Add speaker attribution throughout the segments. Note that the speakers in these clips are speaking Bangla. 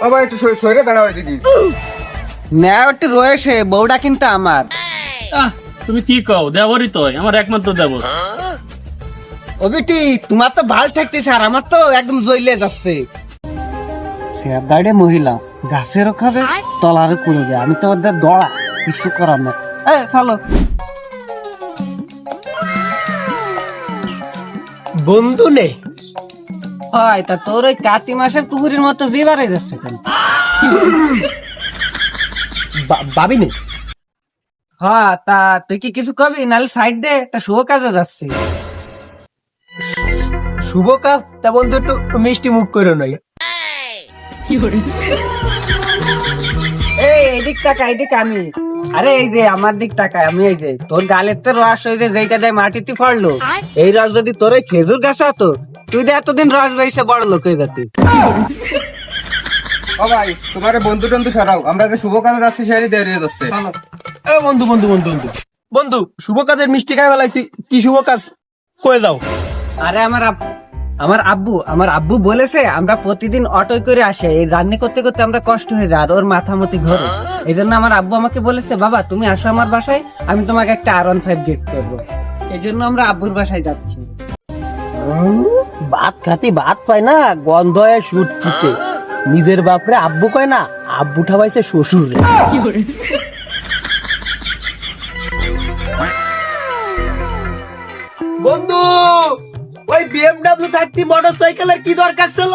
Speaker 1: ও ভাই একটু সই- সইরে দাঁড়াও দিদি
Speaker 2: নেওয়া রয়েছে বউটা কিন্তু আমার।
Speaker 3: আহ, তুমি কি কও? দেবরই তো আমার একমাত্র দেবর।
Speaker 2: ও বেটি তোমার তো ভালো থাকতেছে আর আমার তো একদম জ্বলে যাচ্ছে। দাঁড়িয়ে মহিলা গাছেরও খাবে তলারও করবে আমি তো ওদের দড়া কিছু করার না এ চলো।
Speaker 4: বন্ধু নে
Speaker 2: হয় তা তোর ওই কাতি মাসের কুকুরের মতো জিবারে যাচ্ছে কেন?
Speaker 4: বা- বাবি নে
Speaker 2: হ্যাঁ তা তুই কি কিছু কবি? নাহলে সাইড দে তা শুভ কাজে যাচ্ছে।
Speaker 4: শুভ কাজ? তা বন্ধু একটু মিষ্টি মুখ করে নয়
Speaker 2: এই এদিক টাকা এদিক আমি। আরে এই যে আমার দিক টাকা আমি এই যে তোর গালের তো রস যে যেইটা দেয় মাটিতে পড়ল এই রস যদি তোর ওই খেজুর গাছ হতো তুই তো এতদিন রস বেসে বড় লোক হয়ে যেতি
Speaker 1: ও ভাই তোমার বন্ধু টন্ধু সরাও। আমরা যে শুভ কাজে যাচ্ছি সেটাই দেরিয়ে যাচ্ছে।
Speaker 4: এ বন্ধু বন্ধু বন্ধু বন্ধু। বন্ধু শুভ কাজের মিষ্টি খাই ফেলাইছি। কি শুভ কাজ? কয়ে দাও।
Speaker 2: আরে আমার আমার আব্বু আমার আব্বু বলেছে আমরা প্রতিদিন অটো করে আসে। এই জার্নি করতে করতে আমরা কষ্ট হয়ে যায় আর ওর মাথা মতি ঘরে। এই জন্য আমার আব্বু আমাকে বলেছে বাবা তুমি আসো আমার বাসায় আমি তোমাকে একটা আর ওয়ান ফাইভ গিফট করব। এই জন্য আমরা আব্বুর বাসায় যাচ্ছি।
Speaker 4: ভাত খাতি ভাত পায় না গন্ধ হয় শুট খেতে নিজের বাপরে আব্বু কয় না আব্বু ঠাবাইছে শ্বশুর। রে বন্ধু ওই বিএমডব্লিউ থাকতি মোটর সাইকেলের কি দরকার ছিল?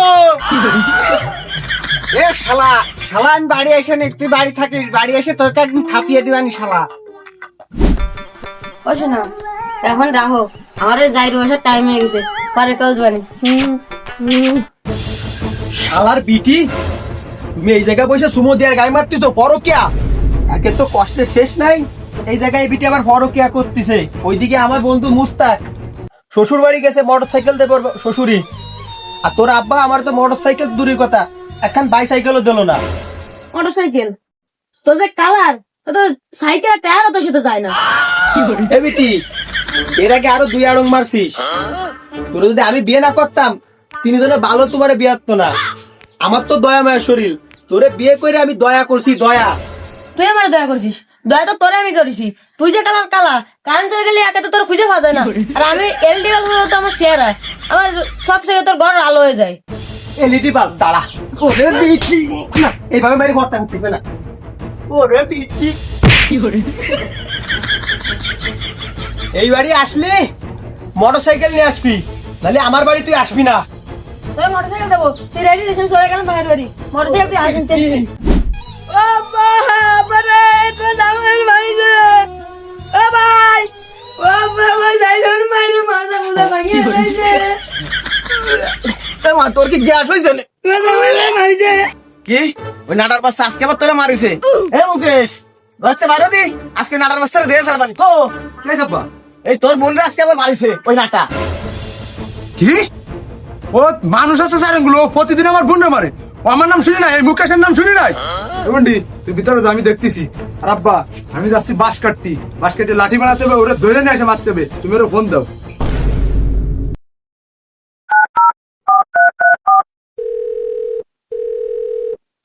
Speaker 2: এ শালা শালা আমি বাড়ি এসে নি তুই বাড়ি থাকিস বাড়ি এসে তোরকে একদম থাপিয়ে দিবানি শালা।
Speaker 5: ও শোনা এখন রাখো আমার টাইম হয়ে গেছে। পরে কল যাবানি
Speaker 4: শালার বিটি তুমি এই জায়গায় বসে সুমো দিয়ার গায়ে মারতেছো একে তো কষ্টের শেষ নাই। এই জায়গায় বিটি আবার করতেছে। ওইদিকে আমার বন্ধু মুস্তাক। শ্বশুর বাড়ি গেছে মোটর সাইকেল দেবো শ্বশুরি আর তোর আব্বা আমার তো মোটর সাইকেল দূরের কথা। এখন বাইসাইকেলও দিল না।
Speaker 5: মোটর সাইকেল তোর যে কালার তো সাইকেলের টায়ারও তো সেটা যায় না।
Speaker 4: এ বিটি এর আগে আরও দুই আড়ং মারছিস। তোর যদি আমি বিয়ে না করতাম তিনি জনে ভালো তোমার বিয়ে না। আমার তো দয়া মায়ের শরীর। তোরে বিয়ে করে আমি দয়া করছি দয়া।
Speaker 5: তুই আমার দয়া করছিস? দয়া তো তোরে আমি করেছি। তুই যে কালার কালার কারণ চলে গেলে একে তো তোর খুঁজে পাওয়া যায় না। আর আমি এলডি তো আমার শেয়ার আমার শখ থেকে তোর ঘর আলো হয়ে যায়।
Speaker 4: এলইডি বাল্ব দাঁড়া। ওরে বিটি না এইভাবে মেরে ঘরটা টিকবে না। ওরে বিটি এই বাড়ি আসলে? মোটর সাইকেল নিয়ে আসবি। নাহলে আমার বাড়ি তুই আসবি না।
Speaker 5: তোর দেবো। তুই রেডি দিয়েছিস চলে গেলাম বাইরে বাড়ি। মোটর তুই আসেন তেল ও বাবারে তুই যাবেন বাড়ি চলে ও ভাই ও বাবা যাইবেন বাইরে মাথা মুদা ভাঙিয়ে রয়েছে
Speaker 4: মা তোর কি গ্যাস না? কি? ওই নাটার বাচ্চা আজকে আবার তোরা মারিছে। এ মুকেশ ধরতে পারো দি। আজকে নাটার বাচ্চারা দিয়ে সারবানি। তো কে যাবা এই তোর বোনরা আজকে আবার মারিছে ওই নাটা।
Speaker 6: কি? ও মানুষ আছে স্যার এগুলো প্রতিদিন আমার বোন মারে। ও আমার নাম শুনি নাই এই মুকেশের নাম শুনি নাই। বন্ডি তুই ভিতরে যা, আমি দেখতেছি। আর আব্বা আমি যাচ্ছি বাঁশ কাটতি বাঁশ কেটে লাঠি বানাতে হবে ওরা ধরে নিয়ে এসে মারতে হবে। তুমি ওরা ফোন দাও।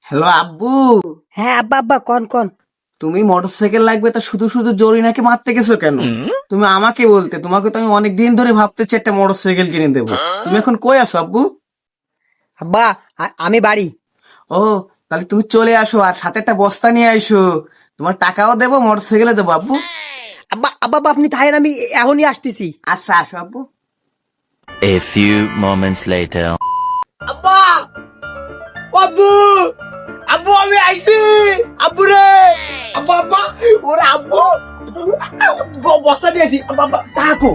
Speaker 4: হ্যালো আব্বু।
Speaker 2: হ্যাঁ আব্বা আব্বা কন কন।
Speaker 4: তুমি মোটরসাইকেল লাগবে তা শুধু শুধু জরিনাকে মারতে গেছো কেন? তুমি আমাকে বলতে তোমাকে তো আমি অনেক দিন ধরে ভাবতেছি একটা মোটরসাইকেল কিনে দেবো। তুমি এখন কই আছো আব্বু?
Speaker 2: আব্বা আমি বাড়ি।
Speaker 4: ও তাহলে তুমি চলে আসো আর সাথে একটা বস্তা নিয়ে আইসো। তোমার টাকাও দেবো মোটরসাইকেলে দেবো আব্বু।
Speaker 2: আব্বা আব্বা আব্বা, আপনি তাহেন আমি এখনই আসতেছি।
Speaker 4: আচ্ছা আসো আব্বু।
Speaker 7: A few moments later.
Speaker 4: আব্বা! আব্বু! আব্বু আমি আইছি। আব্বু রে। আব্বু আব্বা। ওরে আব্বু। বস্তা নিয়েছি আব্বা আব্বা। তাকো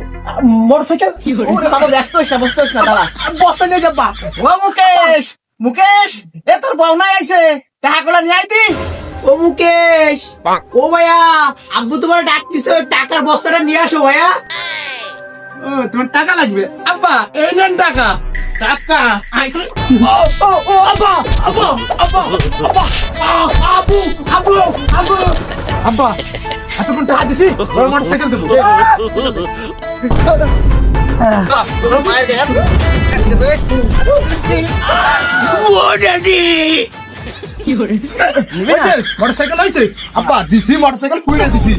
Speaker 4: মোটরসাইকেল? ওরে বাবা ব্যস্ত হইস ব্যস্ত হইস না দাঁড়া। বস্তা নিয়ে যাব্বা ও মুকেশ! মুকেশ! এ তোর বউনা আইছে। টাকাগুলো নিয়ে আইতি? ও মুকেশ! ও ভাইয়া আব্বু তোমার ডাক দিছে টাকার বস্তাটা নিয়ে আসো ভাইয়া। তোমার টাকা লাগবে? আব্বা এই নেন টাকা। ও আব্বা
Speaker 6: এতক্ষণ টাকা দিছি মোটরসাইকেল দেবো। মোটরসাইকেল হয়েছে? আব্বা দিছি মোটরসাইকেল ফুলে দিছি